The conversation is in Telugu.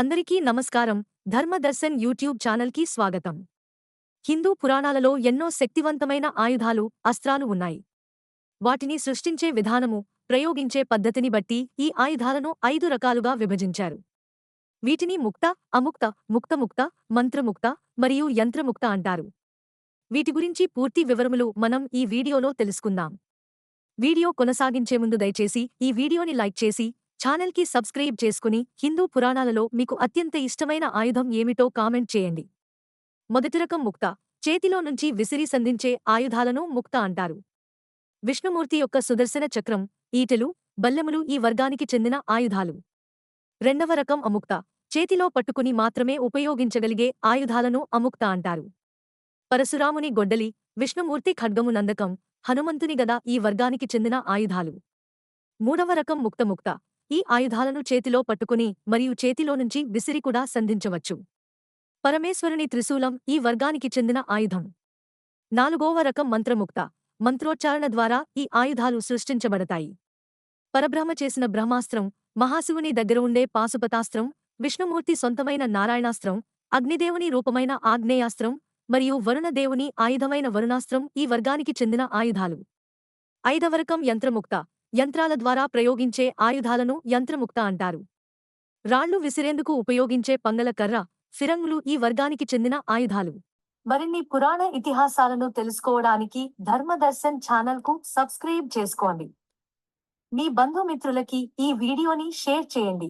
అందరికీ నమస్కారం. ధర్మదర్శన్ యూట్యూబ్ ఛానల్కి స్వాగతం. హిందూ పురాణాలలో ఎన్నో శక్తివంతమైన ఆయుధాలు అస్త్రాలు ఉన్నాయి. వాటిని సృష్టించే విధానము ప్రయోగించే పద్ధతిని బట్టి ఈ ఆయుధాలను ఐదు రకాలుగా విభజించారు. వీటిని ముక్త అముక్త ముక్తముక్త మంత్రముక్త మరియు యంత్రముక్త అంటారు. వీటి గురించి పూర్తి వివరములు మనం ఈ వీడియోలో తెలుసుకుందాం. వీడియో కొనసాగించే ముందు దయచేసి ఈ వీడియోని లైక్ చేసి ఛానల్కి సబ్స్క్రైబ్ చేసుకుని హిందూ పురాణాలలో మీకు అత్యంత ఇష్టమైన ఆయుధం ఏమిటో కామెంట్ చేయండి. మొదటి రకం ముక్త. చేతిలో నుంచి విసిరి సంధించే ఆయుధాలను ముక్త అంటారు. విష్ణుమూర్తి యొక్క సుదర్శన చక్రం ఈటెలు బల్లెములు ఈ వర్గానికి చెందిన ఆయుధాలు. రెండవ రకం అముక్త. చేతిలో పట్టుకుని మాత్రమే ఉపయోగించగలిగే ఆయుధాలను అముక్త అంటారు. పరశురాముని గొడ్డలి విష్ణుమూర్తి ఖడ్గము నందకం హనుమంతుని గద ఈ వర్గానికి చెందిన ఆయుధాలు. మూడవ రకం ముక్తముక్త ఈ ఆయుధాలను చేతిలో పట్టుకుని మరియు చేతిలో నుంచి విసిరి కూడా సంధించవచ్చు. పరమేశ్వరుని త్రిశూలం ఈ వర్గానికి చెందిన ఆయుధం. నాలుగోవ రకం మంత్రముక్త. మంత్రోచ్చారణ ద్వారా ఈ ఆయుధాలు సృష్టించబడతాయి. పరబ్రహ్మ చేసిన బ్రహ్మాస్త్రం మహాశివుని దగ్గర ఉండే పాశుపతాస్త్రం విష్ణుమూర్తి సొంతమైన నారాయణాస్త్రం అగ్నిదేవుని రూపమైన ఆగ్నేయాస్త్రం మరియు వరుణదేవుని ఆయుధమైన వరుణాస్త్రం ఈ వర్గానికి చెందిన ఆయుధాలు. ఐదవరకం యంత్రముక్త. యంత్రాల ద్వారా ప్రయోగించే ఆయుధాలను యంత్రముక్త అంటారు. రాళ్ళు విసిరేందుకు ఉపయోగించే పంగల కర్ర ఫిరంగులు ఈ వర్గానికి చెందిన ఆయుధాలు. మరిన్ని పురాణ ఇతిహాసాలను తెలుసుకోవడానికి ధర్మదర్శన్ ఛానల్కు సబ్స్క్రైబ్ చేసుకోండి. మీ బంధుమిత్రులకి ఈ వీడియోని షేర్ చేయండి.